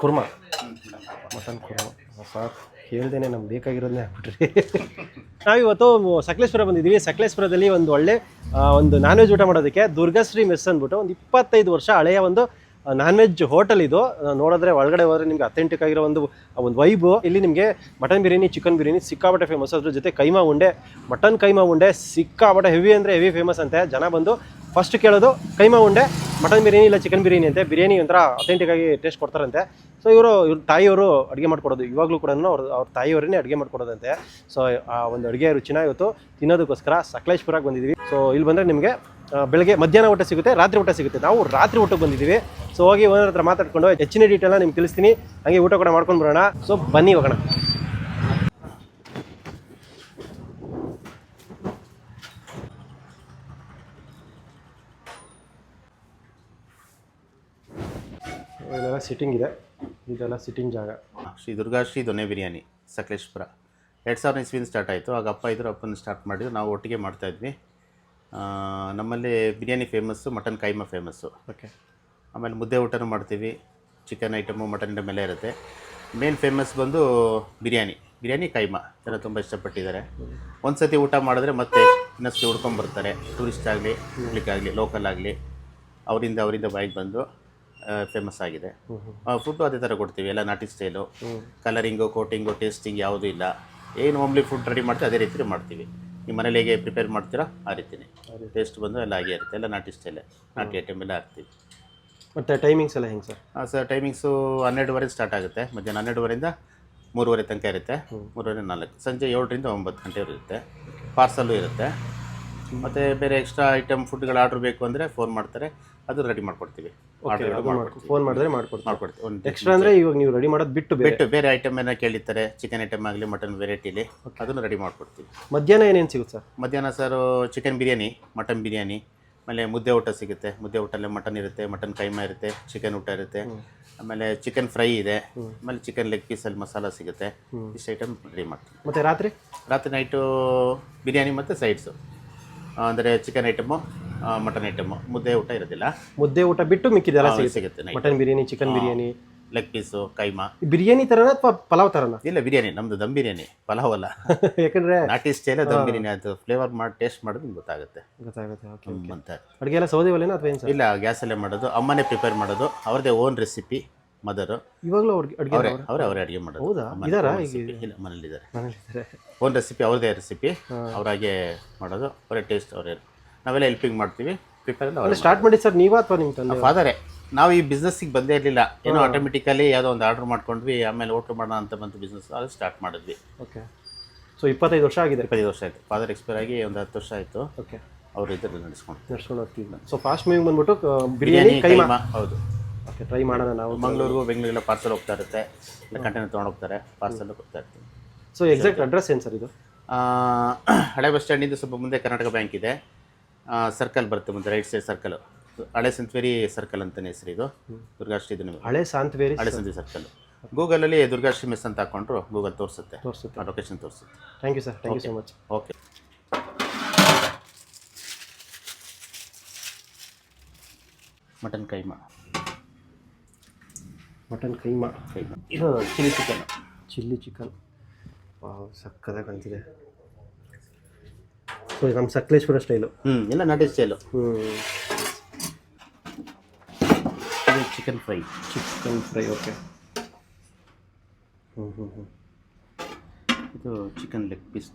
Kurma. Mutton kurma. ಸಾಕು. ಹೇಳ್ದೇನೆ ನಮ್ಗೆ ಬೇಕಾಗಿರೋದನ್ನೇ ಹಾಕ್ಬಿಟ್ರಿ ನಾವಿವತ್ತು ಸಕಲೇಶ್ವರ ಬಂದಿದ್ದೀವಿ ಸಕಲೇಶ್ವರದಲ್ಲಿ ಒಂದು ಒಳ್ಳೆ ಒಂದು ನಾನ್ ವೆಜ್ ಊಟ ಮಾಡೋದಕ್ಕೆ ದುರ್ಗಾಶ್ರೀ ಮೆಸ್ ಅಂದ್ಬಿಟ್ಟು ಒಂದು ಇಪ್ಪತ್ತೈದು ವರ್ಷ ಹಳೆಯ ಒಂದು ನಾನ್ ವೆಜ್ ಹೋಟೆಲ್ ಇದು. ನೋಡಿದ್ರೆ ಒಳಗಡೆ ಹೋದ್ರೆ ನಿಮ್ಗೆ ಅಥೆಂಟಿಕ್ ಆಗಿರೋ ಒಂದು ಒಂದು ವೈಬು ಇಲ್ಲಿ ನಿಮಗೆ ಮಟನ್ ಬಿರಿಯಾನಿ ಚಿಕನ್ ಬಿರಿಯಾನಿ ಸಿಕ್ಕಾಪಟ್ಟೆ ಫೇಮಸ್ ಅದ್ರ ಜೊತೆ ಕೈಮಾ ಉಂಡೆ. ಮಟನ್ ಕೈಮಾ ಉಂಡೆ ಸಿಕ್ಕಾಪಟ್ಟೆ ಹೆವಿ ಅಂದರೆ ಹೆವಿ ಫೇಮಸ್ ಅಂತೆ. ಜನ ಬಂದು ಫಸ್ಟ್ ಕೇಳೋದು ಕೈಮಾ ಉಂಡೆ ಮಟನ್ ಬಿರಿಯಾನಿ ಇಲ್ಲ ಚಿಕನ್ ಬಿರಿಯಾನಿ ಅಂತೆ. ಬಿರಿಯಾನಿ ಒಂಥರ ಅಥೆಂಟಿಕ್ ಆಗಿ ಟೇಸ್ಟ್ ಕೊಡ್ತಾರಂತೆ. ಸೊ ಇವರು, ಇವ್ರ ತಾಯಿಯವರು ಅಡುಗೆ ಮಾಡ್ಕೊಡೋದು. ಇವಾಗಲೂ ಕೂಡ ಅವ್ರ ಅವ್ರ ತಾಯಿಯವರೇ ಅಡುಗೆ ಮಾಡ್ಕೊಡೋದಂತೆ. ಸೊ ಆ ಒಂದು ಅಡುಗೆ ರುಚಿನ ಇವತ್ತು ತಿನ್ನೋದಕ್ಕೋಸ್ಕರ ಸಕಲೇಶ್ಪುರಕ್ಕೆ ಬಂದಿದ್ದೀವಿ ಸೊ ಇಲ್ಲಿ ಬಂದರೆ ನಿಮಗೆ ಬೆಳಗ್ಗೆ ಮಧ್ಯಾಹ್ನ ಊಟ ಸಿಗುತ್ತೆ, ರಾತ್ರಿ ಊಟ ಸಿಗುತ್ತೆ. ನಾವು ರಾತ್ರಿ ಊಟಕ್ಕೆ ಬಂದಿದ್ದೀವಿ. ಸೊ ಹೋಗಿ ಓನರ್ ಹತ್ರ ಮಾತಾಡ್ಕೊಂಡು ಹೆಚ್ಚಿನ ಡೀಟೇಲ್ನ ನಿಮ್ಗೆ ತಿಳಿಸ್ತೀನಿ. ಹಾಗೆ ಊಟ ಕೂಡ ಮಾಡ್ಕೊಂಡು ಬರೋಣ. ಸೊ ಬನ್ನಿ ಹೋಗೋಣ. ಸಿಟ್ಟಿಂಗ್ ಇದೆ. ಇದೆಲ್ಲ ಸಿಟ್ಟಿಂಗ್ ಜಾಗ. ಶ್ರೀ ದುರ್ಗಾ ಶ್ರೀ ದೊನೆ ಬಿರಿಯಾನಿ, ಸಕಲೇಶ್ಪುರ. ಎರಡು ಸಾವಿರ ಇಸ್ವಿನ ಸ್ಟಾರ್ಟ್ ಆಯಿತು. ಆಗ ಅಪ್ಪ ಇದ್ರು, ಅಪ್ಪನ ಸ್ಟಾರ್ಟ್ ಮಾಡಿದ್ರು. ನಾವು ಒಟ್ಟಿಗೆ ಮಾಡ್ತಾಯಿದ್ವಿ ನಮ್ಮಲ್ಲಿ biryani famous mutton keema famous okay ಆಮೇಲೆ ಮುದ್ದೆ ಊಟನೂ ಮಾಡ್ತೀವಿ. ಚಿಕನ್ ಐಟಮು ಮಟನ್ ಐಟಮ್ ಎಲ್ಲ ಇರುತ್ತೆ. ಮೇನ್ ಫೇಮಸ್ ಬಂದು ಬಿರಿಯಾನಿ. ಬಿರಿಯಾನಿ ಕೈಮಾ. ಜನ ತುಂಬ ಇಷ್ಟಪಟ್ಟಿದ್ದಾರೆ. ಒಂದು ಸತಿ ಊಟ ಮಾಡಿದ್ರೆ ಮತ್ತೆ ಇನ್ನಷ್ಟು ಹುಡ್ಕೊಂಬರ್ತಾರೆ ಟೂರಿಸ್ಟ್ ಆಗಲಿ ಆಗಲಿ ಲೋಕಲ್ ಆಗಲಿ. ಅವರಿಂದ ಅವರಿಂದ ಬಾಯಿಗೆ ಬಂದು ಫೇಮಸ್ ಆಗಿದೆ. ಫುಡ್ಡು ಅದೇ ಥರ ಕೊಡ್ತೀವಿ. ಎಲ್ಲ ನಾಟಿ ಸ್ಟೈಲು ಕಲರಿಂಗು ಕೋಟಿಂಗು ಟೇಸ್ಟಿಂಗ್ ಯಾವುದೂ ಇಲ್ಲ. ಏನು ಓಮ್ಲಿ ಫುಡ್ ರೆಡಿ ಮಾಡ್ತೀವಿ ಅದೇ ರೀತಿ ಮಾಡ್ತೀವಿ. ನಿಮ್ಮ ಮನೇಲಿ ಹೇಗೆ ಪ್ರಿಪೇರ್ ಮಾಡ್ತೀರಾ? ಆ ರೀತಿನೇ. ಟೇಸ್ಟ್ ಬಂದು ಎಲ್ಲ ಹಾಗೆ ಇರುತ್ತೆ. ಎಲ್ಲ ನಾಟಿ ಸ್ಟೈಲೇ. ನಾಟಿ ಐಟಮ್ ಎಲ್ಲ ಹಾಕ್ತೀವಿ. ಮತ್ತು ಟೈಮಿಂಗ್ಸ್ ಎಲ್ಲ ಹೆಂಗೆ ಸರ್? ಹಾಂ ಸರ್ ಟೈಮಿಂಗ್ಸು ಹನ್ನೆರಡುವರೆ ಸ್ಟಾರ್ಟ್ ಆಗುತ್ತೆ. ಮಧ್ಯಾಹ್ನ ಹನ್ನೆರಡುವರೆಯಿಂದ ಮೂರುವರೆ ತನಕ ಇರುತ್ತೆ. ಮೂರುವರೆ ನಾಲ್ಕು. ಸಂಜೆ ಏಳರಿಂದ ಒಂಬತ್ತು ಗಂಟೆವರೆಗೆ ಇರುತ್ತೆ. ಪಾರ್ಸಲ್ಲು ಇರುತ್ತೆ. ಮತ್ತು ಬೇರೆ ಎಕ್ಸ್ಟ್ರಾ ಐಟಮ್ ಫುಡ್ಗಳು ಆರ್ಡ್ರ್ ಬೇಕು ಅಂದರೆ ಫೋನ್ ಮಾಡ್ತಾರೆ. ಅದು ರೆಡಿ ಮಾಡ್ಕೊಡ್ತೀವಿ. ಫೋನ್ ಮಾಡಿದ್ರೆ ಮಾಡ್ಕೊಡ್ತೀವಿ. ಎಕ್ಸ್ಟ್ರಾ ಅಂದ್ರೆ ಇವಾಗ ನೀವು ರೆಡಿ ಮಾಡೋದು ಬಿಟ್ಟು ಬಿಟ್ಟು ಬೇರೆ ಐಟಮ್ ಏನೋ ಕೇಳಿರ್ತಾರೆ ಚಿಕನ್ ಐಟಮ್ ಆಗಲಿ ಮಟನ್ ವೆರೈಟಿಲಿ ಅದನ್ನು ರೆಡಿ ಮಾಡ್ಕೊಡ್ತೀವಿ. ಮಧ್ಯಾಹ್ನ ಏನೇನು ಸಿಗುತ್ತೆ ಸರ್? ಮಧ್ಯಾಹ್ನ sir chicken biryani mutton biryani ಆಮೇಲೆ ಮುದ್ದೆ ಊಟ ಸಿಗುತ್ತೆ. ಮುದ್ದೆ ಊಟಲ್ಲೇ ಮಟನ್ ಇರುತ್ತೆ ಮಟನ್ ಕೈಮಾ ಇರುತ್ತೆ ಚಿಕನ್ ಊಟ ಇರುತ್ತೆ. ಆಮೇಲೆ ಚಿಕನ್ ಫ್ರೈ ಇದೆ. ಆಮೇಲೆ ಚಿಕನ್ ಲೆಗ್ ಪೀಸಲ್ಲಿ ಮಸಾಲ ಸಿಗುತ್ತೆ. ಇಷ್ಟು ಐಟಮ್ ರೆಡಿ ಮಾಡ್ತೀವಿ. ಮತ್ತೆ ರಾತ್ರಿ? ರಾತ್ರಿ ನೈಟು ಬಿರಿಯಾನಿ ಮತ್ತು ಸೈಡ್ಸು ಅಂದರೆ ಚಿಕನ್ ಐಟಮು ಮಟನ್ ಐಟಮು ಮುದ್ದೆ ಊಟ ಇರೋದಿಲ್ಲ. ಮುದ್ದೆ ಊಟ ಬಿಟ್ಟು ಮಿಕ್ಕಿದೆಲ್ಲ ಸಿಗುತ್ತೆ. Mutton biryani chicken biryani leg piece keema. Biryani ಥರನ ಅಥವಾ ಪಲಾವ್ ತರನ? ಇಲ್ಲ ಬಿರಿಯಾನಿ ನಮ್ಮದು ದಮ್ ಬಿರಿಯಾನಿ ಪಲಾವ್ ಅಲ್ಲ. ಯಾಕಂದ್ರೆ ನಾಟಿ ಸ್ಟೈಲೇ ದಮ್ ಬಿರಿಯಾನಿ ಅದು ಫ್ಲೇವರ್ ಮಾಡಿ ಟೇಸ್ಟ್ ಮಾಡೋದು ನಿಮ್ಗೆ ಗೊತ್ತಾಗುತ್ತೆ. ಗೊತ್ತಾಗುತ್ತೆ ಓಕೆ ಹ್ಮ್, ಅಂತ ಅಡುಗೆ ಎಲ್ಲ ಸೌದೆ ಒಲೆನಾ ಅಥವಾ ಏನು ಸರ್? ಇಲ್ಲ ಗ್ಯಾಸಲ್ಲೇ ಮಾಡೋದು ಅಮ್ಮನೇ ಪ್ರಿಪೇರ್ ಮಾಡೋದು ಅವ್ರದ್ದೇ ಓನ್ ರೆಸಿಪಿ ಮದರು ಇವಾಗಲೂ ಅವ್ರಿಗೆ ಅಡುಗೆ ಅವರೇ ಅವರೇ ಅವರೇ ಅಡುಗೆ ಮಾಡೋದು. ಹೌದಾ? ಇದಾರಾ recipe. ಇಲ್ಲ ಮನೇಲಿದ್ದಾರೆ ಮನೇಲಿದ್ದಾರೆ ಓನ್ ರೆಸಿಪಿ ಅವ್ರದೇ ರೆಸಿಪಿ ಅವರಾಗೆ ಮಾಡೋದು ಅವರೇ ಟೇಸ್ಟ್ ಅವರೇ. ನಾವೆಲ್ಲ ಹೆಲ್ಪಿಂಗ್ ಮಾಡ್ತೀವಿ. ಪ್ರಿಪೇರ್ ಎಲ್ಲ ಸ್ಟಾರ್ಟ್ ಮಾಡಿ ಸರ್ ನೀವಾ ಅಥವಾ ನಿಮ್ಮ ತಂದೆ ಫಾದರೇ ನಾವು ಈ ಬಿಸ್ನೆಸ್ಸಿಗೆ ಬಂದೇ ಇರಲಿಲ್ಲ. ಏನೋ ಆಟೋಮೆಟಿಕಲಿ ಯಾವುದೋ ಒಂದು ಆರ್ಡರ್ ಮಾಡ್ಕೊಂಡ್ವಿ ಆಮೇಲೆ ಓಟು ಮಾಡೋಣ ಅಂತ ಬಂತು ಬಿಸ್ನೆಸ್ ಅದು ಸ್ಟಾರ್ಟ್ ಮಾಡಿದ್ವಿ. ಓಕೆ ಸೊ ಇಪ್ಪತ್ತೈದು ವರ್ಷ ಆಗಿದೆ. ಇಪ್ಪತ್ತೈದು ವರ್ಷ ಆಯಿತು. ಫಾದರ್ ಎಕ್ಸ್ಪೈರ್ ಆಗಿ ಒಂದು ಹತ್ತು ವರ್ಷ ಆಯಿತು. ಓಕೆ ಅವ್ರ ಇದ್ರಲ್ಲಿ ನಡೆಸ್ಕೊಂಡು ನಡ್ಸ್ಕೊಂಡು ಹೋಗ್ತೀವಿ. ಸೊ ಫಾಸ್ಟ್ ಮೂವಿಂಗ್ ಬಂದ್ಬಿಟ್ಟು ಆ, ಬಿರಿಯಾನಿ ಕೈಮಾ ಹೌದು. ಓಕೆ ಟ್ರೈ ಮಾಡೋಣ ನಾವು. ಮಂಗಳೂರಿಗೂ ಬೆಂಗಳೂರಿಗೆ ಪಾರ್ಸಲ್ ಹೋಗ್ತಾ ಇರುತ್ತೆ. ಇಲ್ಲ ಕಂಟೈನರ್ ತೊಗೊಂಡು ಹೋಗ್ತಾರೆ ಪಾರ್ಸಲ್ ಕೊಡ್ತಾ ಇರ್ತೀವಿ ಸೊ ಎಕ್ಸಾಕ್ಟ್ ಅಡ್ರೆಸ್ ಏನು ಸರ್ ಇದು? ಹಳೆ ಬಸ್ ಸ್ಟ್ಯಾಂಡಿಂದ ಸ್ವಲ್ಪ ಮುಂದೆ ಕರ್ನಾಟಕ ಬ್ಯಾಂಕ್ ಇದೆ. ಸರ್ಕಲ್ ಬರುತ್ತೆ ಮುಂದೆ ರೈಟ್ ಸೈಡ್ ಸರ್ಕಲ್ ಹಳೆ ಸಂತ್ವೇರಿ ಸರ್ಕಲ್ ಅಂತಲೇ ಹೆಸರು ಇದು. ದುರ್ಗಾಶ್ರೀ ಇದು ನಿಮಗೆ ಹಳೆ ಸಾಂತ್ವೇರಿ ಹಳೆ ಸಂತ್ರಿ ಸರ್ಕಲ್ ಗೂಗಲಲ್ಲಿ ದುರ್ಗಾಶ್ರೀ ಮಿಸ್ ಅಂತ ಹಾಕೊಂಡ್ರು ಗೂಗಲ್ ತೋರಿಸುತ್ತೆ. ತೋರಿಸುತ್ತೆ. ಲೊಕೇಶನ್ ತೋರಿಸುತ್ತೆ. Thank you sir thank you so much okay mutton keema. Mutton keema. Keema ಇದು ಚಿಲ್ಲಿ ಚಿಕನ್. Chilli chicken. ಸಕ್ಕದಾಗಿ ಕಾಣ್ತಿದೆ. ಸೊ ನಮ್ಮ ಸಕಲೇಶ್ವರ ಸ್ಟೈಲು. ಹ್ಞೂ ಎಲ್ಲ ನಾಟಿ ಸ್ಟೈಲು. ಹ್ಞೂ ಇದು chicken fry. Chicken fry okay. ಹ್ಞೂ ಹ್ಞೂ ಹ್ಞೂ ಇದು ಚಿಕನ್ ಲೆಗ್ ಪೀಸ್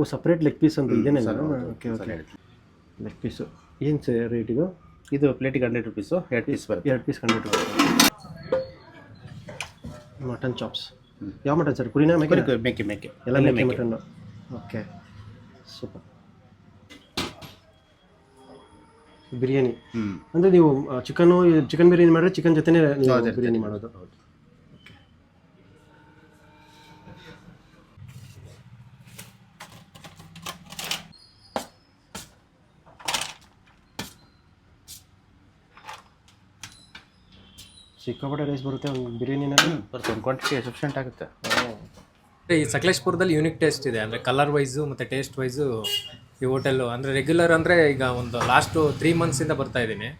ಓ ಸಪ್ರೇಟ್ ಲೆಗ್ ಪೀಸ್ ಅಂತ ಇದೇನೆ ಓಕೆ ಓಕೆ. ಲೆಗ್ ಪೀಸು ಏನು ರೇಟ್ ಇದು? ಇದು ಪ್ಲೇಟಿಗೆ ಹಂಡ್ರೆಡ್ ರುಪೀಸು ಎರಡು ಪೀಸ್ ಬರುತ್ತೆ. ಎರಡು ಪೀಸ್ ಕಂಡು ಮಟನ್ ಚಾಪ್ಸ್ ಯಾವ ಮಟನ್ ಸರ್ ಕುರಿನ ಮೇಕೆ ಮೇಕೆ ಮೇಕೆ ಎಲ್ಲ ಮೇಕೆ ಮಟನ್ ಓಕೆ ಸೂಪರ್ ಬಿರಿಯಾನಿ. ಅಂದರೆ ನೀವು ಚಿಕನ್ನು ಚಿಕನ್ ಬಿರಿಯಾನಿ ಮಾಡಿದ್ರೆ ಚಿಕನ್ ಜೊತೆನೇ ಬಿರಿಯಾನಿ ಮಾಡೋದು. ಸಿಕ್ಕಾಪಟ್ಟೆ ರೈಸ್ ಬರುತ್ತೆ ಒಂದು ಬಿರಿಯಾನಿನಲ್ಲಿ ಬರುತ್ತೆ ಒಂದು ಕ್ವಾಂಟಿಟಿ ಸಫಿಷಿಯಂಟ್ ಆಗುತ್ತೆ. ಈ ಸಕಲೇಶ್ಪುರದಲ್ಲಿ ಯೂನಿಕ್ ಟೇಸ್ಟ್ ಇದೆ ಅಂದರೆ ಕಲರ್ ವೈಸು ಮತ್ತು ಟೇಸ್ಟ್ ವೈಸು ಈ ಹೋಟೆಲ್ಲು ಅಂದರೆ ರೆಗ್ಯುಲರ್ ಅಂದರೆ ಈಗ ಒಂದು ಲಾಸ್ಟು ತ್ರೀ ಮಂತ್ಸಿಂದ ಬರ್ತಾ ಇದ್ದೀನಿ.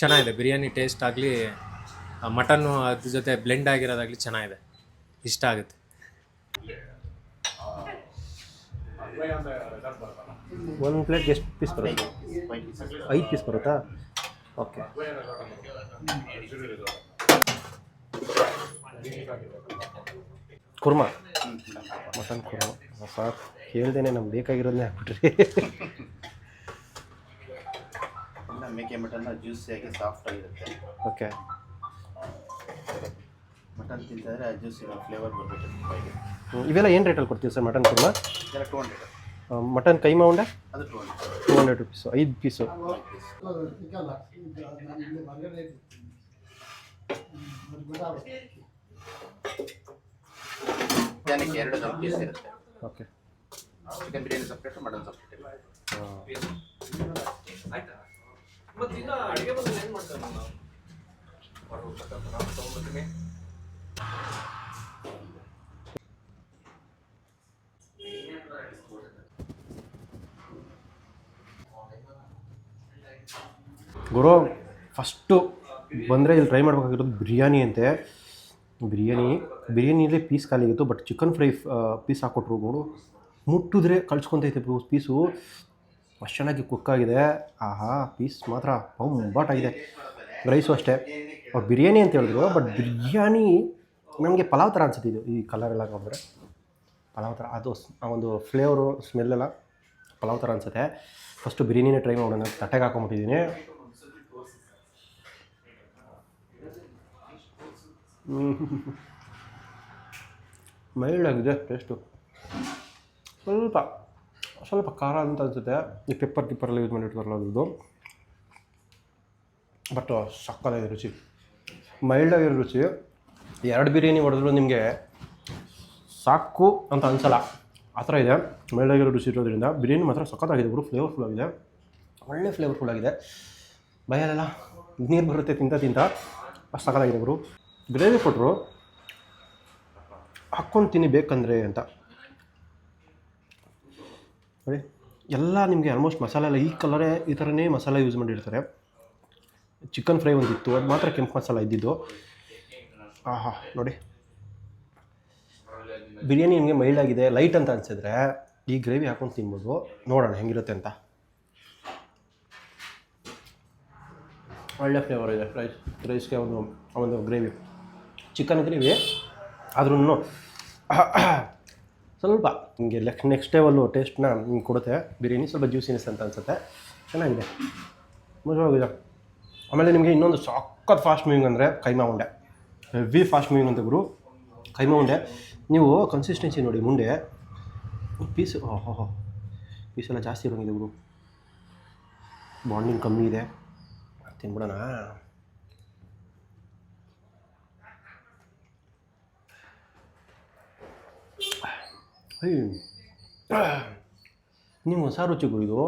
ಚೆನ್ನಾಗಿದೆ ಬಿರಿಯಾನಿ ಟೇಸ್ಟ್ ಆಗಲಿ ಮಟನ್ನು ಅದ್ರ ಜೊತೆ ಬ್ಲೆಂಡ್ ಆಗಿರೋದಾಗಲಿ ಚೆನ್ನಾಗಿದೆ. ಇಷ್ಟ ಆಗುತ್ತೆ. ಒಂದು ಪ್ಲೇಟ್ ಎಷ್ಟು ಪೀಸ್ ಬರುತ್ತೆ? ಐದು ಪೀಸ್ ಬರುತ್ತಾ? ಓಕೆ ಕುರ್ಮಾ. ಮಟನ್ ಕುರ್ಮಾ. ಸಾಕು ಹೇಳ್ದೇನೆ ನಮ್ಗೆ ಬೇಕಾಗಿರೋದನ್ನೇ ಹಾಕ್ಬಿಟ್ರಿ ಮೇಕೆ ಮಟನ್ ಜ್ಯೂಸಿಯಾಗಿ ಸಾಫ್ಟ್ ಆಗಿರುತ್ತೆ. ಓಕೆ. ಮಟನ್ ತಿಂತಿದ್ರೆ ಆ ಜ್ಯೂಸ್ ಫ್ಲೇವರ್ ಬರಬೇಕು ಇವೆಲ್ಲ ಏನು ರೇಟಲ್ಲಿ ಕೊಡ್ತೀವಿ ಸರ್ ಮಟನ್ ಕುರ್ಮಾ? ಇದೆಲ್ಲ ಟೂ ಹಂಡ್ರೆಡ್ ಮಟನ್ ಕೈಮಾ ಉಂಡೆ? ಅದು two hundred two hundred rupees ಐದು ಪೀಸು ಜನಕ್ಕೆ ಎರಡು ದಮ್ ಪೀಸ್ ಇರುತ್ತೆ. Okay chicken biryani separate mutton separate ಗುರು ಫಸ್ಟು ಬಂದರೆ ಇಲ್ಲಿ ಟ್ರೈ ಮಾಡ್ಬೇಕಾಗಿರೋದು ಬಿರಿಯಾನಿ ಅಂತೆ. ಬಿರಿಯಾನಿ ಬಿರಿಯಾನಿಯಲ್ಲೇ ಪೀಸ್ ಖಾಲಿಯಾಗಿತ್ತು ಬಟ್ ಚಿಕನ್ ಫ್ರೈ ಪೀಸ್ ಹಾಕ್ಕೊಟ್ರು ನೋಡು. ಮುಟ್ಟಿದ್ರೆ ಕಳ್ಸ್ಕೊತೈತೆ ಪೀಸು ಅಷ್ಟು ಚೆನ್ನಾಗಿ ಕುಕ್ ಆಗಿದೆ. ಆಹಾ ಪೀಸ್ ಮಾತ್ರ ಬಂಬಾಟಾಗಿದೆ ರೈಸು ಅಷ್ಟೇ. ಅವ್ರು ಬಿರಿಯಾನಿ ಅಂತ ಹೇಳಿದ್ರು ಬಟ್ ಬಿರಿಯಾನಿ ನಮಗೆ ಪಲಾವ್ ಥರ ಇದು, ಈ ಕಲರ್ ಎಲ್ಲ ನೋಡಿದ್ರೆ ಪಲಾವ್ ಥರ, ಅದು ಆ ಒಂದು ಫ್ಲೇವರು ಸ್ಮೆಲ್ಲೆಲ್ಲ ಪಲಾವ್ ಥರ ಅನಿಸುತ್ತೆ. ಫಸ್ಟು ಬಿರಿಯಾನಿನೇ ಟ್ರೈ ಮಾಡೋಣ ತಟ್ಟೆಗೆ ಹಾಕೊಂಬಿಟ್ಟಿದ್ದೀನಿ. ಮೈಲ್ಡ್ ಆಗಿದೆ ಟೇಸ್ಟು ಸ್ವಲ್ಪ ಸ್ವಲ್ಪ ಖಾರ ಅಂತ ಅನಿಸುತ್ತೆ. ಈ ಪೆಪ್ಪರ್ ಕಿಪ್ಪರೆಲ್ಲ ಯೂಸ್ ಮಾಡಿರ್ತಾರಲ್ಲ ಅದು ಬಟ್ ಸಕ್ಕತ್ತಾಗಿದೆ ರುಚಿ. ಮೈಲ್ಡ್ ಆಗಿರೋ ರುಚಿ. ಎರಡು ಬಿರಿಯಾನಿ ಹೊಡೆದ್ರು ನಿಮಗೆ ಸಾಕು ಅಂತ ಅನ್ಸಲ್ಲ. ಆ ಥರ ಇದೆ. ಮೈಲ್ಡ್ ಆಗಿರೋ ರುಚಿ ಇರೋದ್ರಿಂದ ಬಿರಿಯಾನಿ ಮಾತ್ರ ಸಕ್ಕತ್ತಾಗಿದೆ. ಗುರು ಫ್ಲೇವರ್ಫುಲ್ ಆಗಿದೆ. ಒಳ್ಳೆ ಫ್ಲೇವರ್ಫುಲ್ ಆಗಿದೆ. ಬಯಲೆಲ್ಲ ನೀರು ಬರುತ್ತೆ ತಿಂತ ತಿಂತ. ಅಷ್ಟು ಸಕ್ಕತ್ತಾಗಿದೆ ಗುರು. ಗ್ರೇವಿ ಕೊಟ್ಟರು ಹಾಕ್ಕೊಂಡು ತಿನ್ನಿ ಬೇಕಂದರೆ ಅಂತ. ನೋಡಿ, ಎಲ್ಲ ನಿಮಗೆ ಆಲ್ಮೋಸ್ಟ್ ಮಸಾಲೆ ಎಲ್ಲ ಈ ಕಲರೇ ಈ ಥರನೇ ಮಸಾಲೆ ಯೂಸ್ ಮಾಡಿರ್ತಾರೆ. ಚಿಕನ್ ಫ್ರೈ ಒಂದಿತ್ತು, ಅದು ಮಾತ್ರ ಕೆಂಪು ಮಸಾಲ ಇದ್ದಿದ್ದು. ಆಹಾ, ನೋಡಿ. ಬಿರಿಯಾನಿ ನಿಮಗೆ ಮೈಲ್ಡ್ ಆಗಿದೆ ಲೈಟ್ ಅಂತ ಅನಿಸಿದ್ರೆ ಈ ಗ್ರೇವಿ ಹಾಕೊಂಡು ತಿನ್ಬೋದು. ನೋಡೋಣ ಹೆಂಗಿರುತ್ತೆ ಅಂತ. ಒಳ್ಳೆ ಫ್ಲೇವರ್ ಇದೆ ರೈಸ್ ರೈಸ್ಗೆ ಒಂದು ಒಂದು ಗ್ರೇವಿ ಚಿಕನ್ ಗ್ರೇವಿ ಆದ್ರೂ ಸ್ವಲ್ಪ ನಿಮಗೆ ಲೆಕ್ ನೆಕ್ಸ್ಟ್ ಲೆವೆಲ್ಲು ಟೇಸ್ಟ್ನ ನಿಮ್ಗೆ ಕೊಡುತ್ತೆ. ಬಿರಿಯಾನಿ ಸ್ವಲ್ಪ ಜ್ಯೂಸಿನೆಸ್ ಅಂತ ಅನ್ಸುತ್ತೆ. ಚೆನ್ನಾಗಿದೆ. ಮಜವಾಗಿದೆ ಆಮೇಲೆ ನಿಮಗೆ ಇನ್ನೊಂದು ಸಖತ್ ಫಾಸ್ಟ್ ಮೂವಿಂಗ್ ಅಂದರೆ ಕೈಮಾ ಉಂಡೆ. ಹೆವಿ ಫಾಸ್ಟ್ ಮೂವಿಂಗ್ ಅಂತ ಗುರು. ಕೈಮಾ ಉಂಡೆ. ನೀವು ಕನ್ಸಿಸ್ಟೆನ್ಸಿ ನೋಡಿ ಮುಂಡೆ ಪೀಸ್ ಓಹೋ ಪೀಸ್ ಎಲ್ಲ ಜಾಸ್ತಿ ಇರೋಂಗಿದೆ ಗುರು. ಬಾಂಡಿಂಗ್ ಕಮ್ಮಿ ಇದೆ. ತಿನ್ಬಿಡೋಣ. ನೀವು ಹೊಸ ರುಚಿಗೂ ಇದು.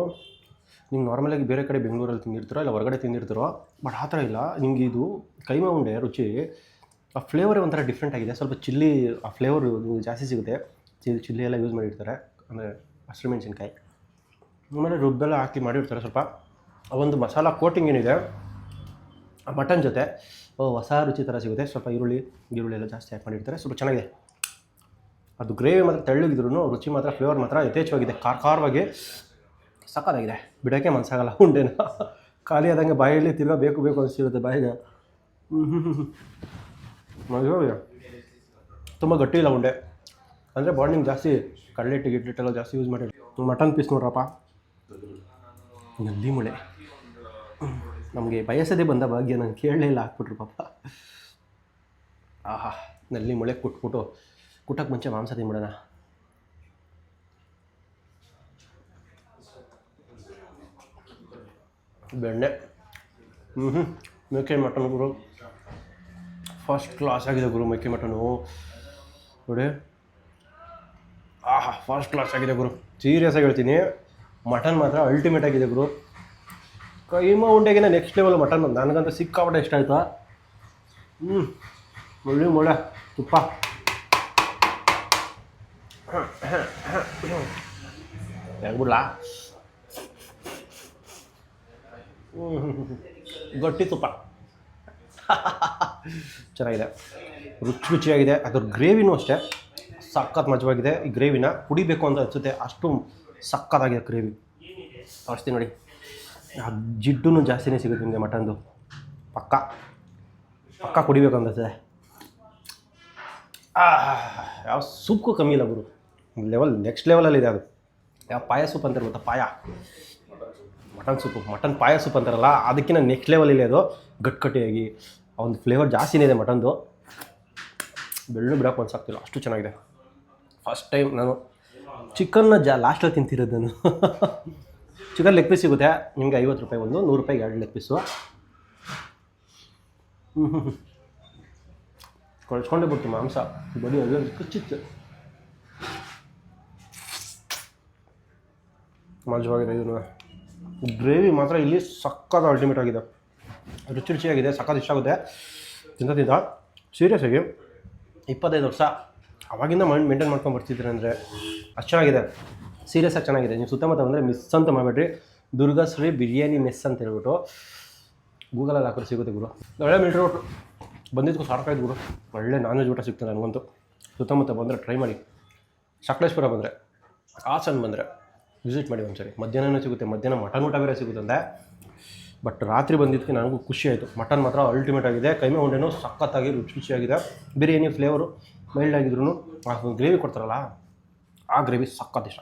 ನೀವು ನಾರ್ಮಲಾಗಿ ಬೇರೆ ಕಡೆ ಬೆಂಗಳೂರಲ್ಲಿ ತಿಂದಿರ್ತೀರೋ ಇಲ್ಲ ಹೊರಗಡೆ ತಿಂದಿರ್ತೀರೋ, ಬಟ್ ಆ ಥರ ಇಲ್ಲ. ನಿಮ್ಗೆ ಇದು ಕೈಮ ಉಂಡೆ ರುಚಿ, ಆ ಫ್ಲೇವರೇ ಒಂಥರ ಡಿಫ್ರೆಂಟ್ ಆಗಿದೆ. ಸ್ವಲ್ಪ ಚಿಲ್ಲಿ ಆ ಫ್ಲೇವರ್ ನಿಮಗೆ ಜಾಸ್ತಿ ಸಿಗುತ್ತೆ. ಚಿಲ್ಲಿ ಚಿಲ್ಲಿ ಎಲ್ಲ ಯೂಸ್ ಮಾಡಿರ್ತಾರೆ. ಅಂದರೆ ಹಸಿರುಮೆಣಸಿನ್ಕಾಯಿ ಆಮೇಲೆ ರುಬ್ಬೆಲ್ಲ ಹಾಕಿ ಮಾಡಿರ್ತಾರೆ ಸ್ವಲ್ಪ. ಆ ಒಂದು ಮಸಾಲ ಕೋಟಿಂಗ್ ಏನಿದೆ, ಆ ಮಟನ್ ಜೊತೆ ಹೊಸ ರುಚಿ ಥರ ಸಿಗುತ್ತೆ. ಸ್ವಲ್ಪ ಈರುಳ್ಳಿ ಈರುಳ್ಳಿ ಎಲ್ಲ ಜಾಸ್ತಿ ಹಾಕಿ ಮಾಡಿರ್ತಾರೆ. ಸ್ವಲ್ಪ ಚೆನ್ನಾಗಿದೆ. ಅದು ಗ್ರೇವಿ ಮಾತ್ರ ತೆಳ್ಳಗಿದ್ರು ರುಚಿ ಮಾತ್ರ ಫ್ಲೇವರ್ ಮಾತ್ರ ಯಥೇಚ್ಛವಾಗಿದೆ. ಖಾರ ಖಾರವಾಗಿ ಸಕ್ಕತ್ತಾಗಿದೆ ಬಿಡೋಕ್ಕೆ ಮನಸ್ಸಾಗಲ್ಲ ಉಂಡೆನ. ಖಾಲಿ ಆದಂಗೆ ಬಾಯಲ್ಲಿ ತಿರ್ಗಾ ಬೇಕು ಬೇಕು ಅನಿಸಿರುತ್ತೆ ಬಾಯಿಗೆ. ಹ್ಞೂ ತುಂಬ ಗಟ್ಟಿ ಇಲ್ಲ ಉಂಡೆ. ಅಂದರೆ ಬಾಂಡಿಂಗ್ ಜಾಸ್ತಿ ಕಡಲೆ ಹಿಟ್ಟು ಗಿಟ್ಟು ಜಾಸ್ತಿ ಯೂಸ್ ಮಾಡಿ ಮಟನ್ ಪೀಸ್ ನೋಡ್ರಪ್ಪ. ನಲ್ಲಿ ಮುಳೆ. ನಮಗೆ ಬಯಸದೇ ಬಂದ ಭಾಗ್ಯ ನಾನು ಕೇಳಲೇ ಇಲ್ಲ, ಹಾಕ್ಬಿಟ್ರು ಪಾಪ. ಆಹಾ ನಲ್ಲಿ ಮೊಳೆ ಕುಟ್ಬಿಟ್ಟು ಕುಟ್ಟಕ್ಕೆ ಮುಂಚೆ ಮಾಂಸ ತಿನ್ಬಿಡೋಣ. ಬೆಣ್ಣೆ. ಹ್ಞೂ ಹ್ಞೂ ಮೇಕೆ ಮಟನ್ ಗುರು. ಫಸ್ಟ್ ಕ್ಲಾಸ್ ಆಗಿದೆ ಗುರು ಮೇಕೆ ಮಟನು. ನೋಡಿ. ಆಹಾ ಫಸ್ಟ್ ಕ್ಲಾಸ್ ಆಗಿದೆ ಗುರು. ಸೀರಿಯಸ್ ಆಗಿ ಹೇಳ್ತೀನಿ. ಮಟನ್ ಮಾತ್ರ ಅಲ್ಟಿಮೇಟ್ ಆಗಿದೆ ಗುರು. ಕೈಮ ಉಂಡೆಗಿನ ನೆಕ್ಸ್ಟ್ ಲೆವೆಲ್ ಮಟನ್. ನನಗಂತೂ ಸಿಕ್ಕಾಪಟ್ಟೆ ಇಷ್ಟ ಆಯ್ತಾ. ಹ್ಞೂ ಒಳ್ಳೆ ಮೊಳೆ ತುಪ್ಪ. ಹೆಂಗ್ಬಿಡ್ಲಾ ಹ್ಞೂ ಗಟ್ಟಿ ತುಪ್ಪ ಚೆನ್ನಾಗಿದೆ. ರುಚಿ ರುಚಿಯಾಗಿದೆ. ಅದ್ರ ಗ್ರೇವಿನೂ ಅಷ್ಟೇ. ಸಖತ್ ಮಜವಾಗಿದೆ ಈ ಗ್ರೇವಿನ ಕುಡಿಬೇಕು ಅಂತ ಅನಿಸುತ್ತೆ. ಅಷ್ಟು ಸಖತ್ತಾಗಿದೆ ಗ್ರೇವಿ. ತೋರಿಸ್ತೀನಿ ನೋಡಿ. ಜಿಡ್ಡು ಜಾಸ್ತಿನೇ ಸಿಗುತ್ತೆ ನಿಮಗೆ ಮಟನ್ದು. ಪಕ್ಕ. ಪಕ್ಕ ಕುಡಿಬೇಕು ಅನ್ಸುತ್ತೆ. ಯಾವ ಸೂಪ್ಗೂ ಕಮ್ಮಿ ಇಲ್ಲ ಗುರು. ಲೆವೆಲ್ ನೆಕ್ಸ್ಟ್ ಲೆವೆಲಲ್ಲಿದೆ ಅದು. ಯಾವ ಪಾಯ ಸೂಪ್ ಅಂತಾರೆ ಗೊತ್ತಾ? Paya. Mutton soup mutton paya soup ಅಂತಾರಲ್ಲ, ಅದಕ್ಕಿಂತ ನೆಕ್ಸ್ಟ್ ಲೆವೆಲ್ ಇದೆ ಅದು ಗಟ್ಕಟ್ಟಿಯಾಗಿ ಒಂದು ಫ್ಲೇವರ್ ಜಾಸ್ತಿನೇ ಇದೆ ಮಟನ್ದು. ಬೆಳ್ಳು ಬಿಡೋಕೆ ಅನ್ಸಾಗ್ತಿಲ್ಲ ಅಷ್ಟು ಚೆನ್ನಾಗಿದೆ. ಫಸ್ಟ್ ಟೈಮ್ ನಾನು ಚಿಕನ್ನ ಜಾ ಲಾಸ್ಟಲ್ಲಿ ತಿಂತಿರೋದು ನಾನು. ಚಿಕನ್ ಲೆಗ್ ಪೀಸ್ ಸಿಗುತ್ತೆ, ನಿಮಗೆ ಐವತ್ತು ರೂಪಾಯಿ ಒಂದು, ನೂರು ರೂಪಾಯಿಗೆ ಎರಡು ಲೆಗ್ ಪೀಸು ಕೊಳ್ಸ್ಕೊಂಡೇ ಬಿಡ್ತು ಮಾಂಸ. ಬಡಿ ಎಲ್ಲ ಕಚ್ಚಿತ್ತು ಮಜವಾಗಿದೆ ಇದನ್ನು ಗ್ರೇವಿ ಮಾತ್ರ ಇಲ್ಲಿ ಸಖತ್ ಅಲ್ಟಿಮೇಟ್ ಆಗಿದೆ. ರುಚಿ ರುಚಿಯಾಗಿದೆ, ಸಖತ್ ಇಷ್ಟ ಆಗುತ್ತೆ. ತಿಂತ ತಿಂತ ಸೀರಿಯಸ್ ಆಗಿ ಇಪ್ಪತ್ತೈದು ವರ್ಷ. ಅವಾಗಿಂದ ಮೈಂಡ್ ಮೇಂಟೈನ್ ಮಾಡ್ಕೊಂಡು ಬರ್ತಿದ್ರೆ ಅಂದರೆ ಅಷ್ಟು ಚೆನ್ನಾಗಿದೆ. ಸೀರಿಯಸ್ ಆಗಿ ಚೆನ್ನಾಗಿದೆ. ನೀವು ಸುತ್ತಮುತ್ತ ಬಂದರೆ ಮಿಸ್ ಅಂತ ಮಾಡಬೇಡ್ರಿ. ದುರ್ಗಾಶ್ರೀ ಬಿರಿಯಾನಿ ಮೆಸ್ ಅಂತ ಹೇಳ್ಬಿಟ್ಟು ಗೂಗಲಲ್ಲಿ ಹಾಕೋದು ಸಿಗುತ್ತೆ ಗುರು. ಒಳ್ಳೆ ಮಿಲ್ಟ್ರಿ ಊಟ ಬಂದಿದ್ದಕ್ಕೂ ಸಾಕಾಯ್ತು ಗುರು. ಒಳ್ಳೆ ನಾನ್ ವೆಜ್ ಊಟ ಸಿಗ್ತದೆ ನನಗಂತೂ. ಸುತ್ತಮುತ್ತ ಬಂದರೆ ಟ್ರೈ ಮಾಡಿ. ಸಕಲೇಶ್ಪುರ ಬಂದರೆ, ಹಾಸನ್ ಬಂದರೆ. ವಿಸಿಟ್ ಮಾಡಿ ಒಂದ್ಸರಿ. ಮಧ್ಯಾಹ್ನನೂ ಸಿಗುತ್ತೆ, ಮಧ್ಯಾಹ್ನ ಮಟನ್ ಊಟ ಬೇರೆ ಸಿಗುತ್ತಂತೆ ಬಟ್ ರಾತ್ರಿ ಬಂದಿದ್ದಕ್ಕೆ ನನಗೂ ಖುಷಿ ಆಯಿತು. ಮಟನ್ ಮಾತ್ರ ಅಲ್ಟಿಮೇಟ್ ಆಗಿದೆ. ಕೈಮೆ ಉಂಡೆನೂ ಸಖತ್ತಾಗಿ ರುಚಿ ರುಚಿಯಾಗಿದೆ. ಬಿರಿಯಾನಿ ಫ್ಲೇವರು ಮೈಲ್ಡ್ ಆಗಿದ್ರು ಗ್ರೇವಿ ಕೊಡ್ತಾರಲ್ಲ, ಆ ಗ್ರೇವಿ ಸಖತ್ ಇಷ್ಟ.